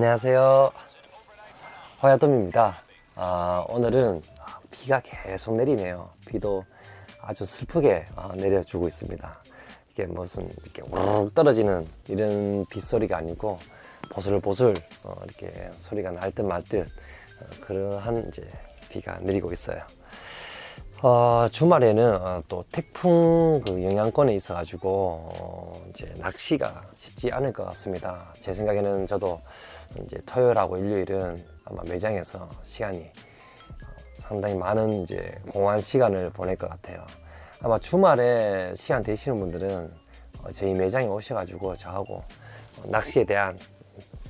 안녕하세요. 허야돔입니다. 아, 오늘은 비가 계속 내리네요. 비도 아주 슬프게 아, 내려주고 있습니다. 이게 무슨 이렇게 우르르 떨어지는 이런 빗소리가 아니고 보슬보슬 어, 이렇게 소리가 날 듯 말듯 그러한 이제 비가 내리고 있어요. 어, 주말에는 어, 또 태풍 그 영향권에 있어가지고 어, 이제 낚시가 쉽지 않을 것 같습니다. 제 생각에는 저도 이제 토요일하고 일요일은 아마 매장에서 시간이 어, 상당히 많은 이제 공원 시간을 보낼 것 같아요. 아마 주말에 시간 되시는 분들은 어, 저희 매장에 오셔가지고 저하고 어, 낚시에 대한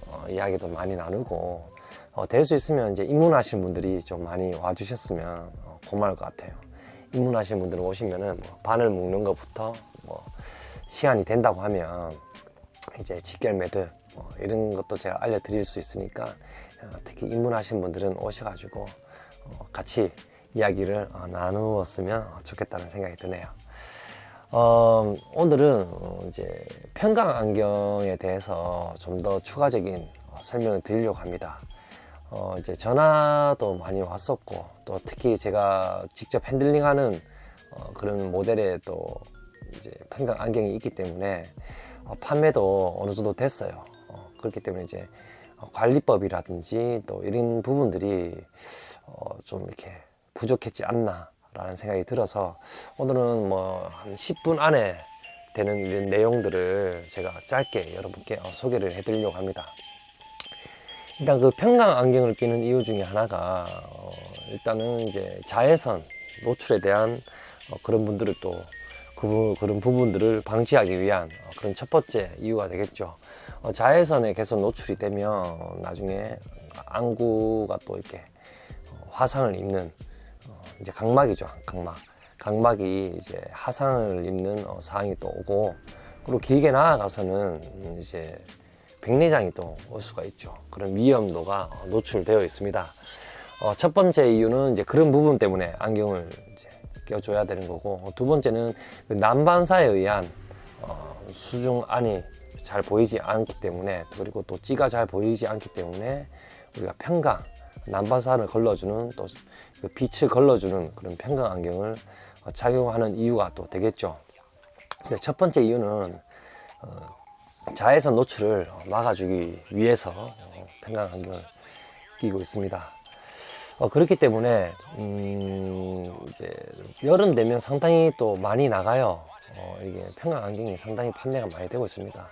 어, 이야기도 많이 나누고 어, 될 수 있으면 이제 입문하신 분들이 좀 많이 와주셨으면 어, 고마울 것 같아요. 입문하신 분들 오시면은 뭐 바늘 묶는 것부터 뭐 시간이 된다고 하면 이제 직결 매듭 뭐 이런 것도 제가 알려드릴 수 있으니까 어, 특히 입문하신 분들은 오셔가지고 어, 같이 이야기를 어, 나누었으면 좋겠다는 생각이 드네요. 어, 오늘은 어, 이제 평강 안경에 대해서 좀 더 추가적인 어, 설명을 드리려고 합니다. 어, 이제 전화도 많이 왔었고 또 특히 제가 직접 핸들링하는 어, 그런 모델의 또 이제 평강 안경이 있기 때문에 어, 판매도 어느 정도 됐어요. 어, 그렇기 때문에 이제 어, 관리법이라든지 또 이런 부분들이 어, 좀 이렇게 부족했지 않나라는 생각이 들어서 오늘은 뭐 한 10분 안에 되는 이런 내용들을 제가 짧게 여러분께 어, 소개를 해드리려고 합니다. 일단 그 평강 안경을 끼는 이유 중에 하나가 어, 일단은 이제 자외선 노출에 대한 어, 그런 분들을 또 그, 그런 부분들을 방지하기 위한 어, 그런 첫 번째 이유가 되겠죠. 어, 자외선에 계속 노출이 되면 나중에 안구가 또 이렇게 어, 화상을 입는 어, 이제 각막이죠, 각막. 각막이 이제 하상을 입는 어, 사항이 또 오고 그리고 길게 나아가서는 음, 이제 백내장이 또 올 수가 있죠. 그런 위험도가 어, 노출되어 있습니다. 어, 첫 번째 이유는 이제 그런 부분 때문에 안경을 이제 껴줘야 되는 거고 어, 두 번째는 그 난반사에 의한 어, 수중 안이 잘 보이지 않기 때문에 그리고 또 찌가 잘 보이지 않기 때문에 우리가 평강 난반사를 걸러주는 또 그 빛을 걸러주는 그런 평강 안경을 어, 착용하는 이유가 또 되겠죠. 근데 첫 번째 이유는 어, 자외선 노출을 막아주기 위해서 어, 평강 안경을 끼고 있습니다. 어, 그렇기 때문에 음, 이제 여름 되면 상당히 또 많이 나가요. 어, 이게 평강 안경이 상당히 판매가 많이 되고 있습니다.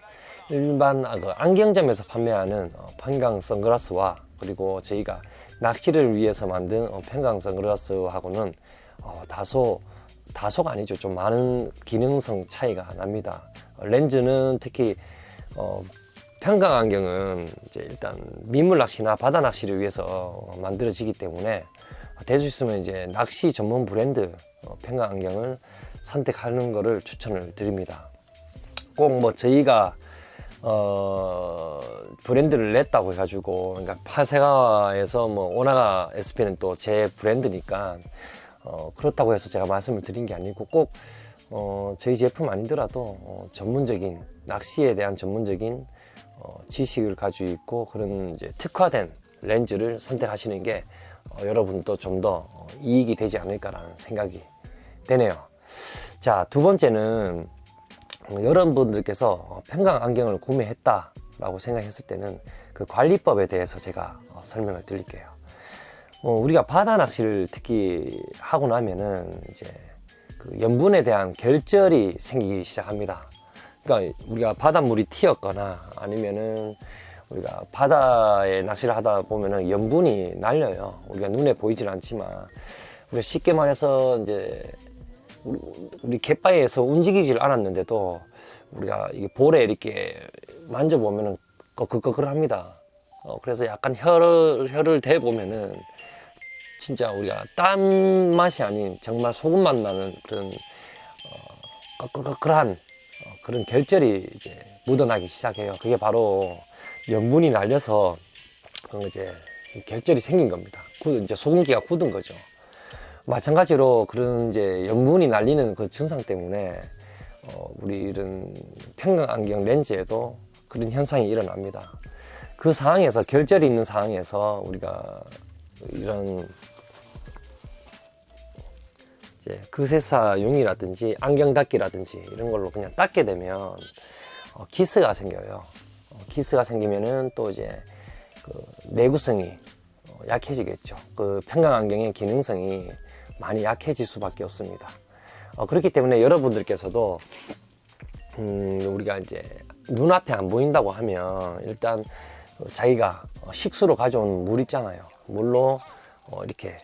일반 아, 그 안경점에서 판매하는 어, 평강 선글라스와 그리고 저희가 낚시를 위해서 만든 어, 평강 선글라스하고는 어, 다소 다소가 아니죠. 좀 많은 기능성 차이가 납니다. 어, 렌즈는 특히 어, 평강 안경은 이제 일단 민물 낚시나 바다 낚시를 위해서 만들어지기 때문에 될수 있으면 이제 낚시 전문 브랜드 어, 평강 안경을 선택하는 것을 추천을 드립니다. 꼭 뭐 저희가 어 브랜드를 냈다고 해가지고 그러니까 파세가에서 뭐 오나가 SP는 또 제 브랜드니까 어 그렇다고 해서 제가 말씀을 드린 게 아니고 꼭 어, 저희 제품 아니더라도 어, 전문적인 낚시에 대한 전문적인 어, 지식을 가지고 있고 그런 이제 특화된 렌즈를 선택하시는 게 어, 여러분도 좀더 어, 이익이 되지 않을까라는 생각이 되네요. 자, 두 번째는 어, 여러분들께서 어, 평강 안경을 구매했다라고 생각했을 때는 그 관리법에 대해서 제가 어, 설명을 드릴게요. 어, 우리가 바다 낚시를 특히 하고 나면은 이제 그 염분에 대한 결절이 생기기 시작합니다. 그러니까 우리가 바닷물이 튀었거나 아니면은 우리가 바다에 낚시를 하다 보면은 염분이 날려요. 우리가 눈에 보이질 않지만 우리가 쉽게 말해서 이제 우리, 우리 갯바위에서 움직이질 않았는데도 우리가 이게 볼에 이렇게 만져보면은 꺼끌꺼끌합니다. 어, 그래서 약간 혀를 혀를 대 보면은 진짜 우리가 땀 맛이 아닌 정말 소금 맛 나는 그런 어, 꺼끌꺼끌한 어, 그런 결절이 이제 묻어나기 시작해요. 그게 바로 염분이 날려서 그 이제 이 결절이 생긴 겁니다. 굳 이제 소금기가 굳은 거죠. 마찬가지로 그런 이제 염분이 날리는 그 증상 때문에 어, 우리 이런 평강 안경 렌즈에도 그런 현상이 일어납니다. 그 상황에서 결절이 있는 상황에서 우리가 이런 이제 그세사 용이라든지 안경 닦기라든지 이런 걸로 그냥 닦게 되면 어, 기스가 생겨요. 어, 기스가 생기면은 또 이제 그 내구성이 어, 약해지겠죠. 그 평강 안경의 기능성이 많이 약해질 수밖에 없습니다. 어, 그렇기 때문에 여러분들께서도 음, 우리가 이제 눈앞에 안 보인다고 하면 일단 그 자기가 어, 식수로 가져온 물 있잖아요. 물로 어, 이렇게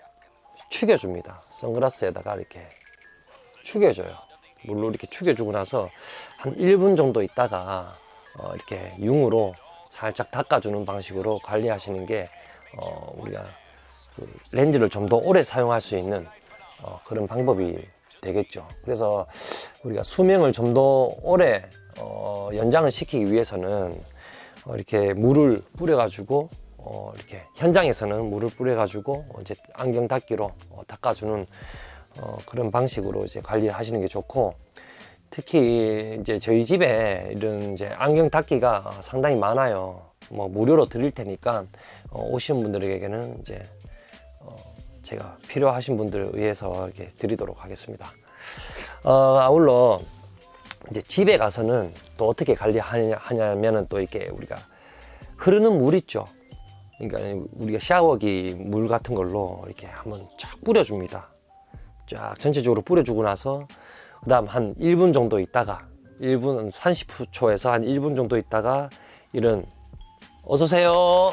축여줍니다. 선글라스에다가 이렇게 축여줘요. 물로 이렇게 축여주고 나서 한 1분 정도 있다가 어, 이렇게 융으로 살짝 닦아주는 방식으로 관리하시는 게 어, 우리가 그 렌즈를 좀 더 오래 사용할 수 있는 어, 그런 방법이 되겠죠. 그래서 우리가 수명을 좀 더 오래 어, 연장을 시키기 위해서는 어, 이렇게 물을 뿌려가지고 어, 이렇게 현장에서는 물을 뿌려가지고 어, 이제 안경 닦기로 어, 닦아주는 어, 그런 방식으로 이제 관리하시는 게 좋고 특히 이제 저희 집에 이런 이제 안경 닦기가 상당히 많아요. 뭐 무료로 드릴 테니까 어, 오시는 분들에게는 이제 어, 제가 필요하신 분들을 위해서 이렇게 드리도록 하겠습니다. 어, 아울러 이제 집에 가서는 또 어떻게 관리하냐면은 또 이렇게 우리가 흐르는 물 있죠. 그러니까 우리가 샤워기 물 같은 걸로 이렇게 한번 쫙 뿌려줍니다. 쫙 전체적으로 뿌려주고 나서 그 다음 한 1분 정도 있다가 1분 30초에서 한 1분 정도 있다가 이런 어서 오세요.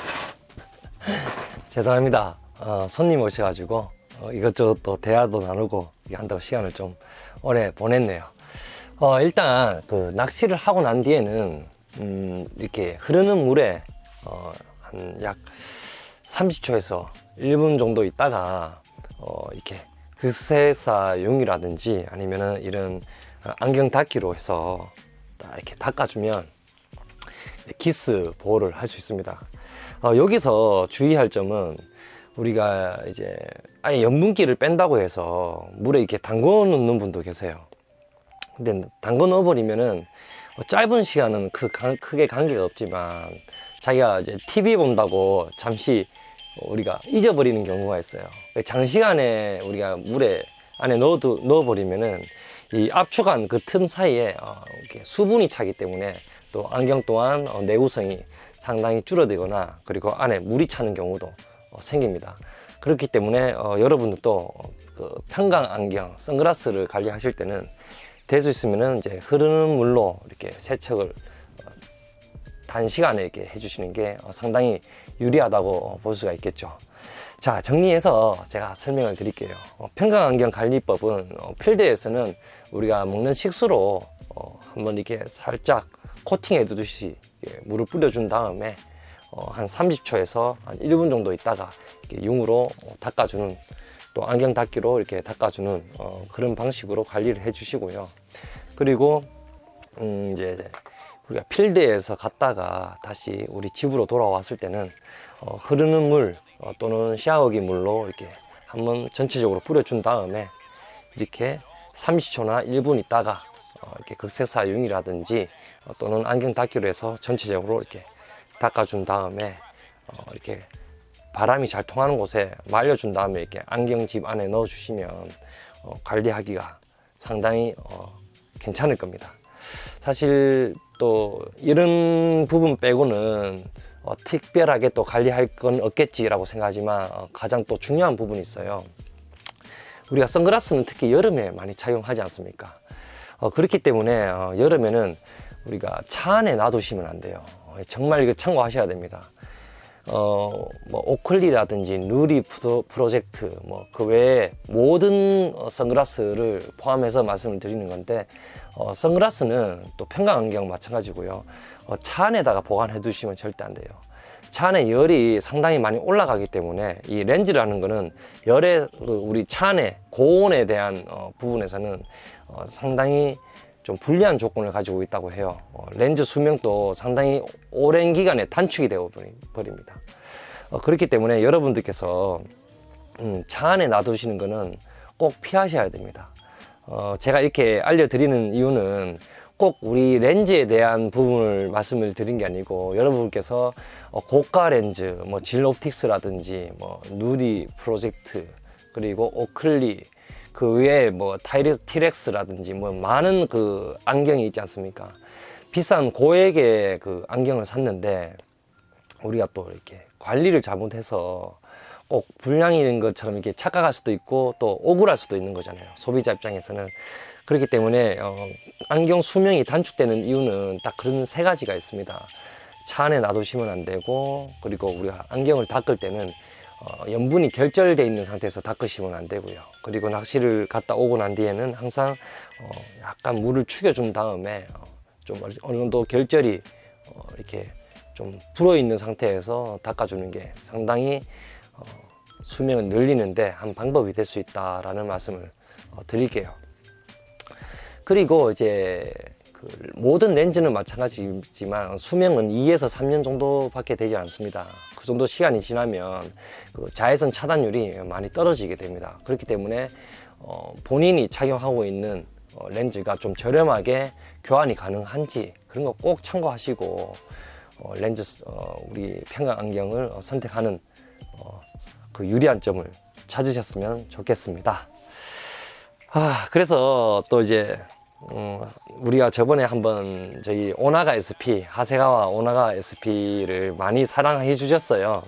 죄송합니다. 어, 손님 오셔가지고 어, 이것저것 또 대화도 나누고 한다고 시간을 좀 오래 보냈네요. 어, 일단 그 낚시를 하고 난 뒤에는 음, 이렇게 흐르는 물에 어, 한 약 30초에서 1분 정도 있다가 어, 이렇게 그세사 용이라든지 아니면은 이런 안경 닦기로 해서 딱 이렇게 닦아주면 기스 보호를 할 수 있습니다. 어, 여기서 주의할 점은 우리가 이제 아예 염분기를 뺀다고 해서 물에 이렇게 담궈 놓는 분도 계세요. 근데 담궈 넣어버리면은 뭐 짧은 시간은 그 강- 크게 관계가 없지만 자기가 이제 TV 본다고 잠시 우리가 잊어버리는 경우가 있어요. 장시간에 우리가 물에 안에 넣어도 넣어버리면은 이 압축한 그 틈 사이에 어, 이렇게 수분이 차기 때문에 또 안경 또한 어, 내구성이 상당히 줄어들거나 그리고 안에 물이 차는 경우도 어, 생깁니다. 그렇기 때문에 어, 여러분들도 어, 그 평강 안경, 선글라스를 관리하실 때는 될 수 있으면은 이제 흐르는 물로 이렇게 세척을 어, 단시간에 이렇게 해주시는 게 어, 상당히 유리하다고 볼 수가 있겠죠. 자, 정리해서 제가 설명을 드릴게요. 어, 평강 안경 관리법은 어, 필드에서는 우리가 먹는 식수로 어, 한번 이렇게 살짝 코팅해 두듯이 물을 뿌려준 다음에 어, 한 30초에서 한 1분 정도 있다가 융으로 어, 닦아주는 또 안경 닦기로 이렇게 닦아주는 어, 그런 방식으로 관리를 해주시고요. 그리고 음, 이제 우리가 필드에서 갔다가 다시 우리 집으로 돌아왔을 때는 어, 흐르는 물 어, 또는 샤워기 물로 이렇게 한번 전체적으로 뿌려준 다음에 이렇게 30초나 1분 있다가 어, 이렇게 극세사 용이라든지 어, 또는 안경 닦기로 해서 전체적으로 이렇게 닦아준 다음에 어, 이렇게 바람이 잘 통하는 곳에 말려준 다음에 이렇게 안경집 안에 넣어주시면 어, 관리하기가 상당히 어, 괜찮을 겁니다. 사실 또 이런 부분 빼고는 어, 특별하게 또 관리할 건 없겠지라고 생각하지만 어, 가장 또 중요한 부분이 있어요. 우리가 선글라스는 특히 여름에 많이 착용하지 않습니까? 어, 그렇기 때문에 어, 여름에는 우리가 차 안에 놔두시면 안 돼요. 어, 정말 이거 참고하셔야 됩니다. 어, 뭐, 오클리라든지 누리 프로, 프로젝트, 뭐, 그 외에 모든 어, 선글라스를 포함해서 말씀을 드리는 건데, 어, 선글라스는 또 평강 안경 마찬가지고요. 어, 차 안에다가 보관해 두시면 절대 안 돼요. 차 안에 열이 상당히 많이 올라가기 때문에 이 렌즈라는 거는 열에 그 우리 차 안에 고온에 대한 어, 부분에서는 어, 상당히 좀 불리한 조건을 가지고 있다고 해요. 어, 렌즈 수명도 상당히 오랜 기간에 단축이 되어 버립니다. 어, 그렇기 때문에 여러분들께서 음, 차 안에 놔두시는 거는 꼭 피하셔야 됩니다. 어, 제가 이렇게 알려드리는 이유는 꼭 우리 렌즈에 대한 부분을 말씀을 드린 게 아니고 여러분께서 어, 고가 렌즈, 뭐 질옵틱스라든지 뭐 누디 프로젝트 그리고 오클리 그 외에 뭐 타이레 티렉스라든지 뭐 많은 그 안경이 있지 않습니까? 비싼 고액의 그 안경을 샀는데 우리가 또 이렇게 관리를 잘못해서 꼭 불량인 것처럼 이렇게 착각할 수도 있고 또 억울할 수도 있는 거잖아요. 소비자 입장에서는 그렇기 때문에 어, 안경 수명이 단축되는 이유는 딱 그런 세 가지가 있습니다. 차 안에 놔두시면 안 되고 그리고 우리가 안경을 닦을 때는 어, 염분이 결절돼 있는 상태에서 닦으시면 안 되고요. 그리고 낚시를 갔다 오고 난 뒤에는 항상 어, 약간 물을 축여준 다음에 어, 좀 어느 정도 결절이 어, 이렇게 좀 불어 있는 상태에서 닦아주는 게 상당히 어, 수명을 늘리는데 한 방법이 될 수 있다라는 말씀을 어, 드릴게요. 그리고 이제 그 모든 렌즈는 마찬가지지만 수명은 2에서 3년 정도밖에 되지 않습니다. 그 정도 시간이 지나면 그 자외선 차단율이 많이 떨어지게 됩니다. 그렇기 때문에 어, 본인이 착용하고 있는 어, 렌즈가 좀 저렴하게 교환이 가능한지 그런 거 꼭 참고하시고 어, 렌즈 어, 우리 평강 안경을 어, 선택하는 어, 그 유리한 점을 찾으셨으면 좋겠습니다. 아, 그래서 또 이제 음, 우리가 저번에 한번 저희 오나가 SP 하세가와 오나가 SP를 많이 사랑해 주셨어요.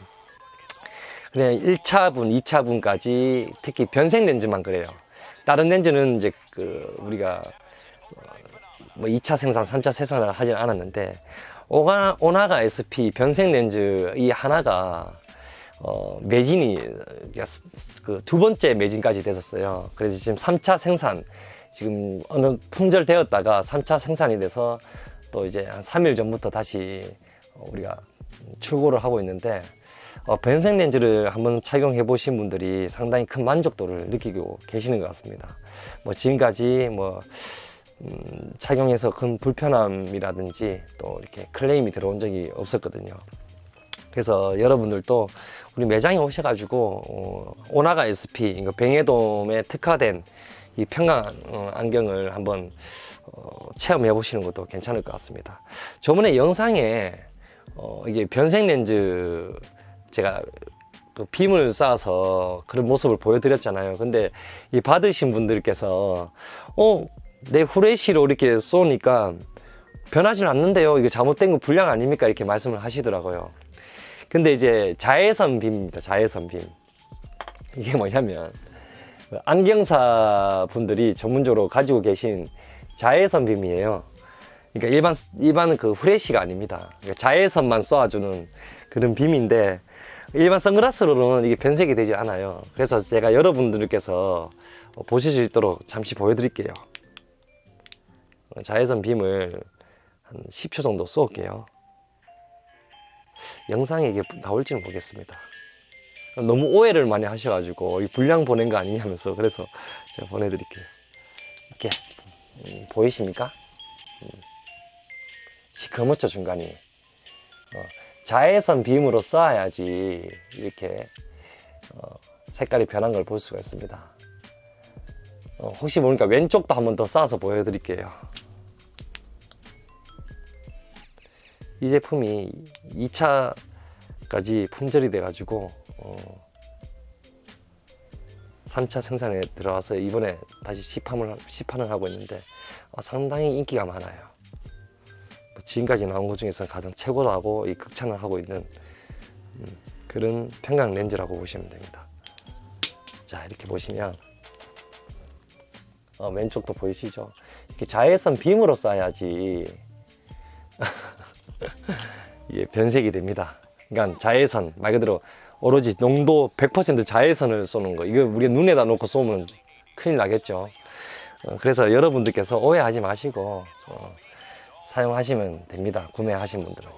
그래 1차분, 2차분까지 특히 변색 렌즈만 그래요. 다른 렌즈는 이제 그 우리가 어, 뭐 2차 생산, 3차 생산을 하진 않았는데 오가, 오나가 SP 변색 렌즈 이 하나가 어, 매진이 그 두 번째 매진까지 됐었어요. 그래서 지금 3차 생산 지금 어느 품절 되었다가 3차 생산이 돼서 또 이제 한 3일 전부터 다시 어, 우리가 출고를 하고 있는데 어, 변색 렌즈를 한번 착용해 보신 분들이 상당히 큰 만족도를 느끼고 계시는 것 같습니다. 뭐 지금까지 뭐 음, 착용해서 큰 불편함이라든지 또 이렇게 클레임이 들어온 적이 없었거든요. 그래서 여러분들도 우리 매장에 오셔가지고 어, 오나가 SP 이거 병해돔에 특화된 이 평강 어, 안경을 한번 어, 체험해 보시는 것도 괜찮을 것 같습니다. 저번에 영상에 어, 이게 변색 렌즈 제가 그 빔을 쏴서 그런 모습을 보여드렸잖아요. 근데 이 받으신 분들께서 어, 내 후레쉬로 이렇게 쏘니까 변하지 않는데요. 이게 잘못된 거 불량 아닙니까? 이렇게 말씀을 하시더라고요. 근데 이제 자외선 빔입니다. 자외선 빔. 이게 뭐냐면 안경사 분들이 전문적으로 가지고 계신 자외선 빔이에요. 그러니까 일반 일반 그 후레쉬가 아닙니다. 그러니까 자외선만 쏘아주는 그런 빔인데 일반 선글라스로는 이게 변색이 되지 않아요. 그래서 제가 여러분들께서 보실 수 있도록 잠시 보여드릴게요. 자외선 빔을 한 10초 정도 쏘을게요. 영상에 이게 나올지는 모르겠습니다. 너무 오해를 많이 하셔가지고 이 분량 보낸 거 아니냐면서 그래서 제가 보내드릴게요. 이렇게 음, 보이십니까? 음. 시커멓죠 중간이. 어, 자외선 빔으로 쏴야지 이렇게 어, 색깔이 변한 걸 볼 수가 있습니다. 어, 혹시 모르니까 왼쪽도 한번 더 쏴서 보여드릴게요. 이 제품이 2차까지 품절이 돼가지고 어, 3차 생산에 들어와서 이번에 다시 시판을, 시판을 하고 있는데 어, 상당히 인기가 많아요. 뭐 지금까지 나온 것 중에서 가장 최고라고 이 극찬을 하고 있는 음, 그런 평강 렌즈라고 보시면 됩니다. 자 이렇게 보시면 어, 왼쪽도 보이시죠? 이렇게 자외선 빔으로 쏴야지 이게 변색이 됩니다. 그러니까 자외선 말 그대로 오로지 농도 100% 자외선을 쏘는 거 이거 우리 눈에다 놓고 쏘면 큰일 나겠죠. 어, 그래서 여러분들께서 오해하지 마시고 어, 사용하시면 됩니다. 구매하신 분들은요.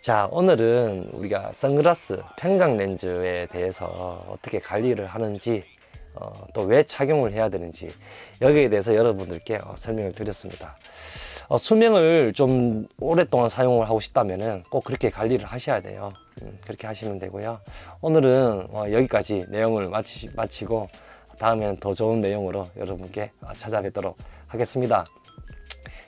자 오늘은 우리가 선글라스 평강 렌즈에 대해서 어떻게 관리를 하는지 어, 또 왜 착용을 해야 되는지 여기에 대해서 여러분들께 어, 설명을 드렸습니다. 어, 수명을 좀 오랫동안 사용을 하고 싶다면은 꼭 그렇게 관리를 하셔야 돼요. 음, 그렇게 하시면 되고요. 오늘은 어, 여기까지 내용을 마치, 마치고 다음에는 더 좋은 내용으로 여러분께 어, 찾아뵙도록 하겠습니다.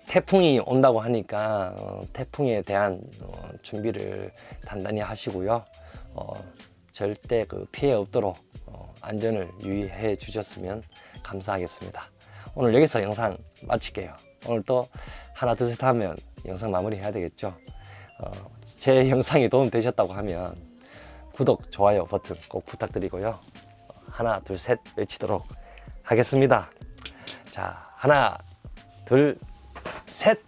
태풍이 온다고 하니까 어, 태풍에 대한 어, 준비를 단단히 하시고요. 어, 절대 그 피해 없도록 어, 안전을 유의해 주셨으면 감사하겠습니다. 오늘 여기서 영상 마칠게요. 오늘 또 하나 둘 셋 하면 영상 마무리 해야 되겠죠. 어, 제 영상이 도움 되셨다고 하면 구독, 좋아요 버튼 꼭 부탁드리고요. 어, 하나 둘 셋 외치도록 하겠습니다. 자, 하나 둘 셋.